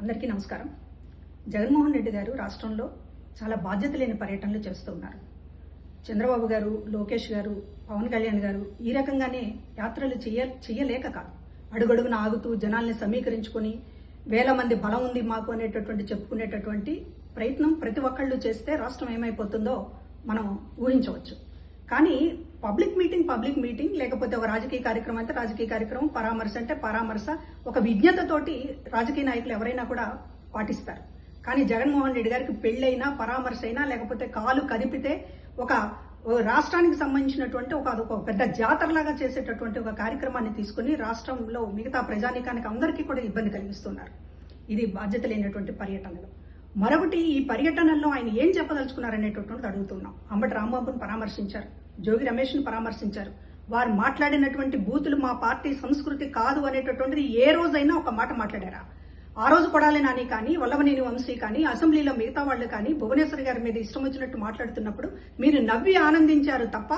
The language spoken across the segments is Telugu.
అందరికీ నమస్కారం. జగన్మోహన్ రెడ్డి గారు రాష్ట్రంలో చాలా బాధ్యత లేని పర్యటనలు చేస్తూ ఉన్నారు. చంద్రబాబు గారు లోకేష్ గారు పవన్ కళ్యాణ్ గారు ఈ రకంగానే యాత్రలు చెయ్య చెయ్యలేక కాదు. అడుగడుగున ఆగుతూ జనాల్ని సమీకరించుకొని వేల మంది బలం ఉంది మాకు అనేటటువంటి చెప్పుకునేటటువంటి ప్రయత్నం ప్రతి ఒక్కళ్ళు చేస్తే రాష్ట్రం ఏమైపోతుందో మనం ఊహించవచ్చు. కానీ పబ్లిక్ మీటింగ్ పబ్లిక్ మీటింగ్ లేకపోతే ఒక రాజకీయ కార్యక్రమం అంటే రాజకీయ కార్యక్రమం పరామర్శ అంటే పరామర్శ. ఒక విజ్ఞతతోటి రాజకీయ నాయకులు ఎవరైనా కూడా పాటిస్తారు. కానీ జగన్మోహన్ రెడ్డి గారికి పెళ్ళైనా పరామర్శ అయినా లేకపోతే కాలు కదిపితే ఒక రాష్ట్రానికి సంబంధించినటువంటి ఒక అదొక పెద్ద జాతరలాగా చేసేటటువంటి ఒక కార్యక్రమాన్ని తీసుకుని రాష్ట్రంలో మిగతా ప్రజానీకానికి అందరికీ కూడా ఇబ్బంది కలిగిస్తున్నారు. ఇది బాధ్యత లేనటువంటి పర్యటనలు. మరొకటి ఈ పర్యటనల్లో ఆయన ఏం చెప్పదలుచుకున్నారనేటటువంటిది అడుగుతున్నాం. అంబటి రాంబాబును పరామర్శించారు. జోగి రమేష్ను పరామర్శించారు. వారు మాట్లాడినటువంటి బూతులు మా పార్టీ సంస్కృతి కాదు అనేటటువంటిది ఏ రోజైనా ఒక మాట మాట్లాడారా? ఆ రోజు కొడాలి నాని కానీ వల్లవనేని వంశీ కానీ అసెంబ్లీలో మిగతా వాళ్ళు కానీ భువనేశ్వర్ గారి మీద ఇష్టం వచ్చినట్టు మాట్లాడుతున్నప్పుడు మీరు నవ్వి ఆనందించారు తప్ప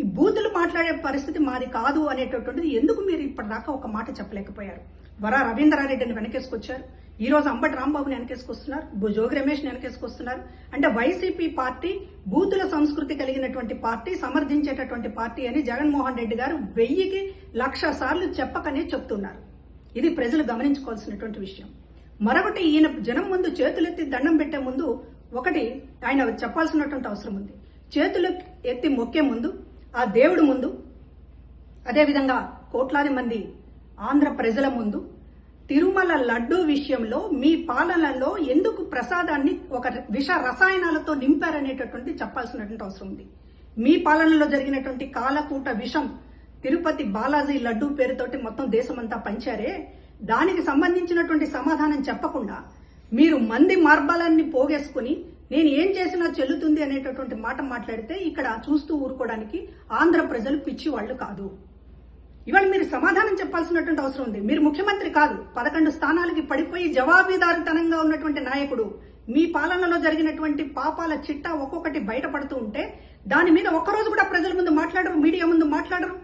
ఈ బూతులు మాట్లాడే పరిస్థితి మాది కాదు అనేటటువంటిది ఎందుకు మీరు ఇప్పటిదాకా ఒక మాట చెప్పలేకపోయారు? వరా రవీంద్రారెడ్డిని వెనకేసుకొచ్చారు. ఈరోజు అంబటి రాంబాబుని వెనకేసుకొస్తున్నారు భుజోగ జోగి రమేష్ వెనకేసుకొస్తున్నారు. అంటే వైసీపీ పార్టీ బూతుల సంస్కృతి కలిగినటువంటి పార్టీ సమర్థించేటటువంటి పార్టీ అని జగన్మోహన్ రెడ్డి గారు వెయ్యికి లక్ష సార్లు చెప్పకనే చెప్తున్నారు. ఇది ప్రజలు గమనించుకోవాల్సినటువంటి విషయం. మరొకటి ఈయన జనం ముందు చేతులెత్తి దండం పెట్టే ముందు ఒకటి ఆయన చెప్పాల్సినటువంటి అవసరం ఉంది. చేతులు ఎత్తి మొక్కే ముందు ఆ దేవుడి ముందు అదేవిధంగా కోట్లాది మంది ఆంధ్ర ప్రజల ముందు తిరుమల లడ్డూ విషయంలో మీ పాలనలో ఎందుకు ప్రసాదాన్ని ఒక విష రసాయనాలతో నింపారనేటటువంటి చెప్పాల్సినటువంటి అవసరం ఉంది. మీ పాలనలో జరిగినటువంటి కాలకూట విషం తిరుపతి బాలాజీ లడ్డు పేరుతోటి మొత్తం దేశమంతా పంచారే. దానికి సంబంధించినటువంటి సమాధానం చెప్పకుండా మీరు మంది మార్బలాన్ని పోగేసుకుని నేను ఏం చేసినా చెల్లుతుంది అనేటటువంటి మాట మాట్లాడితే ఇక్కడ చూస్తూ ఊరుకోవడానికి ఆంధ్ర ప్రజలు పిచ్చి వాళ్ళు కాదు. ఇవాళ మీరు సమాధానం చెప్పాల్సినటువంటి అవసరం ఉంది. మీరు ముఖ్యమంత్రి కాదు. పదకొండు స్థానాలకి పడిపోయి జవాబుదారితనంగా ఉన్నటువంటి నాయకుడు మీ పాలనలో జరిగినటువంటి పాపాల చిట్టా ఒక్కొక్కటి బయటపడుతూ ఉంటే దాని మీద ఒక్కరోజు కూడా ప్రజల ముందు మాట్లాడరు మీడియా ముందు మాట్లాడరు.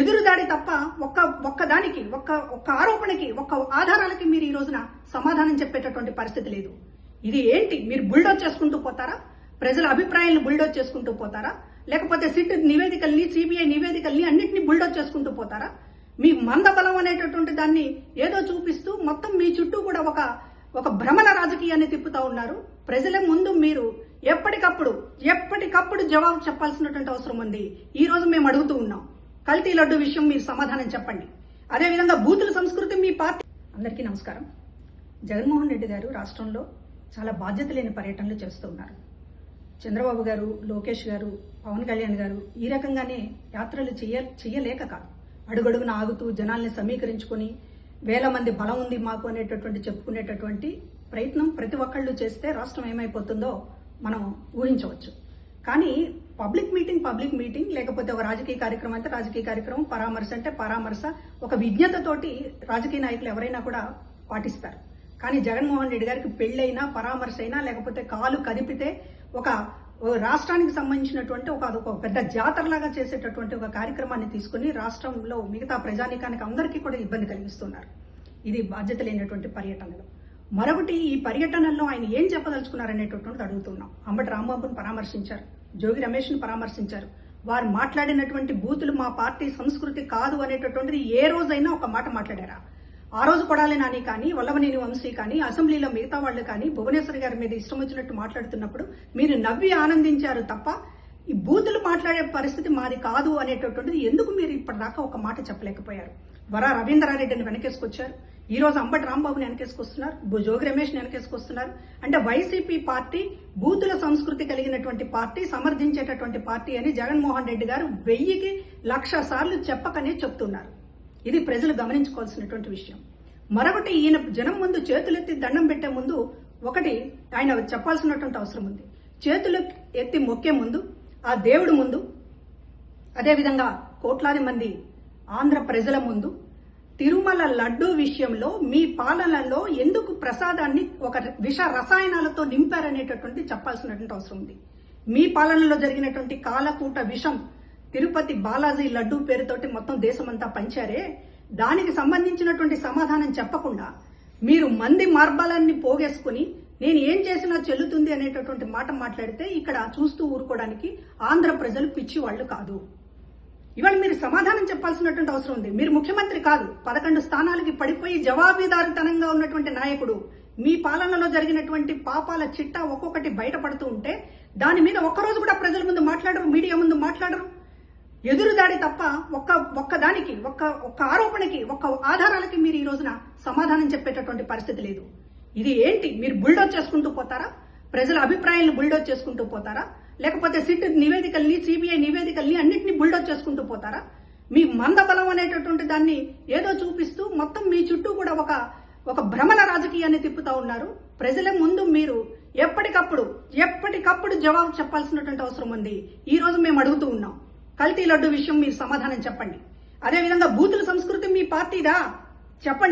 ఎదురుదాడి తప్ప ఒక్క ఒక్క దానికి ఒక్క ఒక్క ఆరోపణకి ఒక్క ఆధారాలకి మీరు ఈ రోజున సమాధానం చెప్పేటటువంటి పరిస్థితి లేదు. ఇది ఏంటి? మీరు బుల్డోజ్ చేసుకుంటూ పోతారా? ప్రజల అభిప్రాయాలను బుల్డోజ్ చేసుకుంటూ పోతారా? లేకపోతే సిట్ నివేదికల్ని సిబిఐ నివేదికల్ని అన్నింటినీ బుల్డోజ్ చేసుకుంటూ పోతారా? మీ మందబలం అనేటటువంటి దాన్ని ఏదో చూపిస్తూ మొత్తం మీ చుట్టూ కూడా ఒక ఒక భ్రమల రాజకీయాన్ని తిప్పుతా ఉన్నారు. ప్రజల ముందు మీరు ఎప్పటికప్పుడు ఎప్పటికప్పుడు జవాబు చెప్పాల్సినటువంటి అవసరం ఉంది. ఈ రోజు మేము అడుగుతూ ఉన్నాం. కల్తీ లడ్డు విషయం మీరు సమాధానం చెప్పండి. అదేవిధంగా బూతుల సంస్కృతి మీ పార్టీ అందరికీ నమస్కారం. జగన్మోహన్ రెడ్డి గారు రాష్ట్రంలో చాలా బాధ్యత లేని పర్యటనలు చేస్తూ ఉన్నారు. చంద్రబాబు గారు లోకేష్ గారు పవన్ కళ్యాణ్ గారు ఈ రకంగానే యాత్రలు చెయ్య చెయ్యలేక కాదు. అడుగడుగున ఆగుతూ జనాల్ని సమీకరించుకొని వేల మంది బలం ఉంది మాకు అనేటటువంటి చెప్పుకునేటటువంటి ప్రయత్నం ప్రతి ఒక్కళ్ళు చేస్తే రాష్ట్రం ఏమైపోతుందో మనం ఊహించవచ్చు. కానీ పబ్లిక్ మీటింగ్ పబ్లిక్ మీటింగ్ లేకపోతే ఒక రాజకీయ కార్యక్రమం అయితే రాజకీయ కార్యక్రమం పరామర్శ అంటే పరామర్శ ఒక విజ్ఞతతోటి రాజకీయ నాయకులు ఎవరైనా కూడా పాటిస్తారు. కానీ జగన్మోహన్ రెడ్డి గారికి పెళ్ళైనా పరామర్శ అయినా లేకపోతే కాలు కదిపితే ఒక రాష్ట్రానికి సంబంధించినటువంటి ఒక అదొక పెద్ద జాతరలాగా చేసేటటువంటి ఒక కార్యక్రమాన్ని తీసుకుని రాష్ట్రంలో మిగతా ప్రజానీకానికి అందరికీ కూడా ఇబ్బంది కలిగిస్తున్నారు. ఇది బాధ్యత లేనటువంటి పర్యటనలు. మరొకటి ఈ పర్యటనల్లో ఆయన ఏం చెప్పదలుచుకున్నారనేటటువంటిది అడుగుతున్నాం. అంబటి రాంబాబును పరామర్శించారు. జోగి రమేష్ను పరామర్శించారు. వారు మాట్లాడినటువంటి బూతులు మా పార్టీ సంస్కృతి కాదు అనేటటువంటిది ఏ రోజైనా ఒక మాట మాట్లాడారా? ఆ రోజు కొడాలి నాని కానీ వల్లవనేని వంశీ కానీ అసెంబ్లీలో మిగతా వాళ్ళు కానీ భువనేశ్వర్ గారి మీద ఇష్టం వచ్చినట్టు మాట్లాడుతున్నప్పుడు మీరు నవ్వి ఆనందించారు తప్ప ఈ బూతులు మాట్లాడే పరిస్థితి మాది కాదు అనేటటువంటిది ఎందుకు మీరు ఇప్పటిదాకా ఒక మాట చెప్పలేకపోయారు? వరా రవీంద్రారెడ్డిని వెనకేసుకొచ్చారు. ఈ రోజు అంబటి రాంబాబుని వెనకేసుకొస్తున్నారు. భుజోగి రమేష్ వెనకేసుకొస్తున్నారు. అంటే వైసీపీ పార్టీ బూతుల సంస్కృతి కలిగినటువంటి పార్టీ సమర్థించేటటువంటి పార్టీ అని జగన్మోహన్ రెడ్డి గారు వెయ్యికి లక్ష సార్లు చెప్పకనే చెప్తున్నారు. ఇది ప్రజలు గమనించుకోవాల్సినటువంటి విషయం. మరొకటి ఈయన జనం ముందు చేతులెత్తి దండం పెట్టే ముందు ఒకటి ఆయన చెప్పాల్సినటువంటి అవసరం ఉంది. చేతులు ఎత్తి మొక్కే ముందు ఆ దేవుడి ముందు అదేవిధంగా కోట్లాది మంది ఆంధ్ర ప్రజల ముందు తిరుమల లడ్డూ విషయంలో మీ పాలనలో ఎందుకు ప్రసాదాన్ని ఒక విష రసాయనాలతో నింపారనేటటువంటి చెప్పాల్సినటువంటి అవసరం ఉంది. మీ పాలనలో జరిగినటువంటి కాలకూట విషం తిరుపతి బాలాజీ లడ్డూ పేరుతోటి మొత్తం దేశమంతా పంచారే? దానికి సంబంధించినటువంటి సమాధానం చెప్పకుండా మీరు మంది మార్బలాన్ని పోగేసుకుని నేను ఏం చేసినా చెల్లుతుంది అనేటటువంటి మాట మాట్లాడితే ఇక్కడ చూస్తూ ఊరుకోవడానికి ఆంధ్ర ప్రజలు పిచ్చి వాళ్ళు కాదు. ఇవాళ మీరు సమాధానం చెప్పాల్సినటువంటి అవసరం ఉంది. మీరు ముఖ్యమంత్రి కాదు. పదకొండు స్థానాలకి పడిపోయి జవాబీదారితనంగా ఉన్నటువంటి నాయకుడు మీ పాలనలో జరిగినటువంటి పాపాల చిట్టా ఒక్కొక్కటి బయటపడుతూ ఉంటే దాని మీద ఒక్కరోజు కూడా ప్రజల ముందు మాట్లాడరు మీడియా ముందు మాట్లాడరు. ఎదురుదాడి తప్ప ఒక్క ఒక్క దానికి ఒక్క ఒక్క ఆరోపణకి ఒక్క ఆధారాలకి మీరు ఈ రోజున సమాధానం చెప్పేటటువంటి పరిస్థితి లేదు. ఇది ఏంటి? మీరు బుల్డోజ్ చేసుకుంటూ పోతారా? ప్రజల అభిప్రాయాలను బుల్డోజ్ చేసుకుంటూ పోతారా? లేకపోతే సిట్ నివేదికల్ని సిబిఐ నివేదికల్ని అన్నింటినీ బుల్డోజ్ చేసుకుంటూ పోతారా? మీ మందబలం అనేటటువంటి దాన్ని ఏదో చూపిస్తూ మొత్తం మీ చుట్టూ కూడా ఒక ఒక భ్రమల రాజకీయాన్ని తిప్పుతా ఉన్నారు. ప్రజల ముందు మీరు ఎప్పటికప్పుడు ఎప్పటికప్పుడు జవాబు చెప్పాల్సినటువంటి అవసరం ఉంది. ఈ రోజు మేము అడుగుతూ ఉన్నాం. కల్తీ లడ్డు విషయం మీరు సమాధానం చెప్పండి. అదేవిధంగా బూతుల సంస్కృతి మీ పార్టీదా? చెప్పండి.